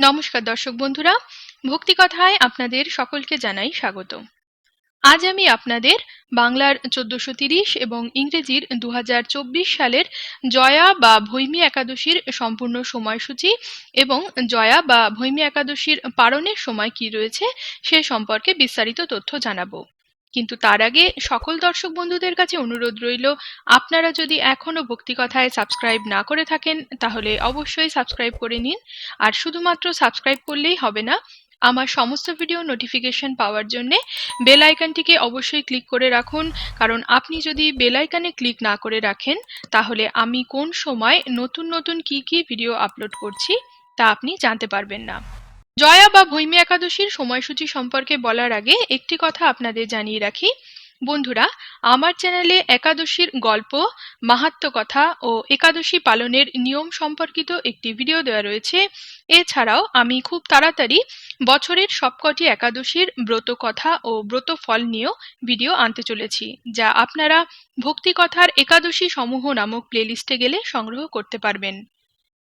নমস্কার দর্শক বন্ধুরা, ভক্তি কথায় আপনাদের সকলকে জানাই স্বাগত। আজ আমি আপনাদের বাংলার চোদ্দশো তিরিশ এবং ইংরেজির দু হাজার চব্বিশ সালের জয়া বা ভৈমী একাদশীর সম্পূর্ণ সময়সূচি এবং জয়া বা ভৈমী একাদশীর পালনের সময় কি রয়েছে সে সম্পর্কে বিস্তারিত তথ্য জানাব। কিন্তু তার আগে সকল দর্শক বন্ধুদের কাছে অনুরোধ রইল, আপনারা যদি এখনও ভক্তিকথায় সাবস্ক্রাইব না করে থাকেন, তাহলে অবশ্যই সাবস্ক্রাইব করে নিন। আর শুধুমাত্র সাবস্ক্রাইব করলেই হবে না, আমার সমস্ত ভিডিও নোটিফিকেশন পাওয়ার জন্যে বেল আইকনটিকে অবশ্যই ক্লিক করে রাখুন। কারণ আপনি যদি বেল আইকনে ক্লিক না করে রাখেন, তাহলে আমি কোন সময় নতুন নতুন কি কি ভিডিও আপলোড করছি, তা আপনি জানতে পারবেন না। জয়া বা ভৈমী একাদশীর সময়সূচি সম্পর্কে বলার আগে একটি কথা আপনাদের জানিয়ে রাখি। বন্ধুরা, আমার চ্যানেলে একাদশীর গল্প মাহাত্ম কথা ও একাদশী পালনের নিয়ম সম্পর্কিত একটি ভিডিও দেওয়া রয়েছে। এছাড়াও আমি খুব তাড়াতাড়ি বছরের সবকটি একাদশীর ব্রত কথা ও ব্রত ফল নিয়েও ভিডিও আনতে চলেছি, যা আপনারা ভক্তি কথার একাদশী সমূহ নামক প্লেলিস্টে গেলে সংগ্রহ করতে পারবেন।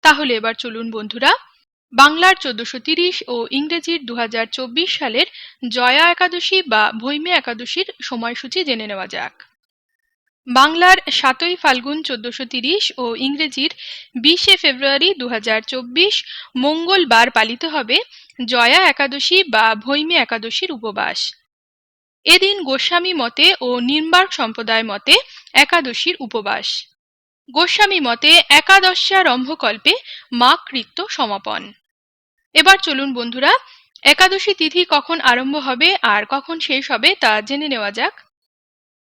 তাহলে এবার চলুন বন্ধুরা বাংলার চোদ্দশো তিরিশ ও ইংরেজির দুই হাজার চব্বিশ সালের জয়া একাদশী বা ভৈমী একাদশীর সময়সূচি জেনে নেওয়া যাক। বাংলার সাতই ফাল্গুন চোদ্দশো তিরিশ ও ইংরেজির বিশে ফেব্রুয়ারি দু হাজার চব্বিশ মঙ্গলবার পালিত হবে জয়া একাদশী বা ভৈমী একাদশীর উপবাস। এদিন গোস্বামী মতে ও নির্বাক সম্প্রদায় মতে একাদশীর উপবাস। গোস্বামী মতে একাদশ্যারম্ভকল্পে মা কৃত্য সমাপন। এবার চলুন বন্ধুরা, একাদশী তিথি কখন আরম্ভ হবে আর কখন শেষ হবে তা জেনে নেওয়া যাক।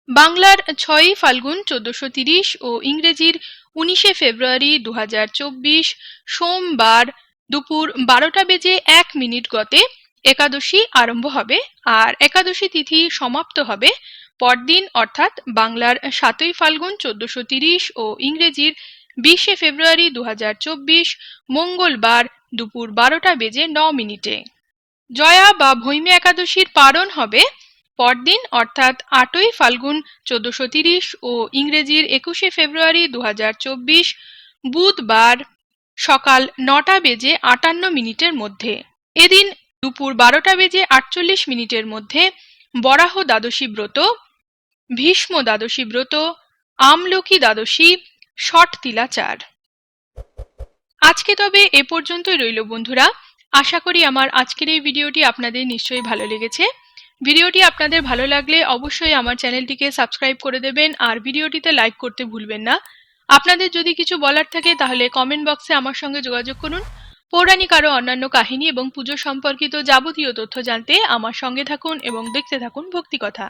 বাংলার ছয়ই ফাল্গুন চোদ্দশো তিরিশ ও ইংরেজির উনিশে ফেব্রুয়ারি দু হাজার চব্বিশ সোমবার দুপুর বারোটা বেজে এক মিনিট গতে একাদশী আরম্ভ হবে আর একাদশী তিথি সমাপ্ত হবে পরদিন, অর্থাৎ বাংলার সাতই ফাল্গুন চোদ্দশো তিরিশ ও ইংরেজির বিশে ফেব্রুয়ারি দু হাজার চব্বিশ, মঙ্গলবার দুপুর বারোটা বেজে ন মিনিটে। জয়া বা ভৈমী একাদশীর পারণ হবে পরদিন, অর্থাৎ আটই ফাল্গুন চোদ্দশো তিরিশ ও ইংরেজির একুশে ফেব্রুয়ারি দু হাজার চব্বিশ, বুধবার সকাল নটা বেজে আটান্ন মিনিটের মধ্যে। এদিন দুপুর বারোটা বেজে আটচল্লিশ মিনিটের মধ্যে বরাহ দ্বাদশী ব্রত ভীষ্ম দ্বাদশী ব্রত আমলকি দ্বাদশী শট তিলাচার আজকে তবে এ পর্যন্তই রইল বন্ধুরা। আশা করি আমার আজকের এই ভিডিওটি আপনাদের নিশ্চয়ই ভালো লেগেছে। ভিডিওটি আপনাদের ভালো লাগলে অবশ্যই আমার চ্যানেলটিকে সাবস্ক্রাইব করে দেবেন আর ভিডিওটিতে লাইক করতে ভুলবেন না। আপনাদের যদি কিছু বলার থাকে তাহলে কমেন্ট বক্সে আমার সঙ্গে যোগাযোগ করুন। পৌরাণিক আরও অন্যান্য কাহিনী এবং পুজো সম্পর্কিত যাবতীয় তথ্য জানতে আমার সঙ্গে থাকুন এবং দেখতে থাকুন ভক্তি কথা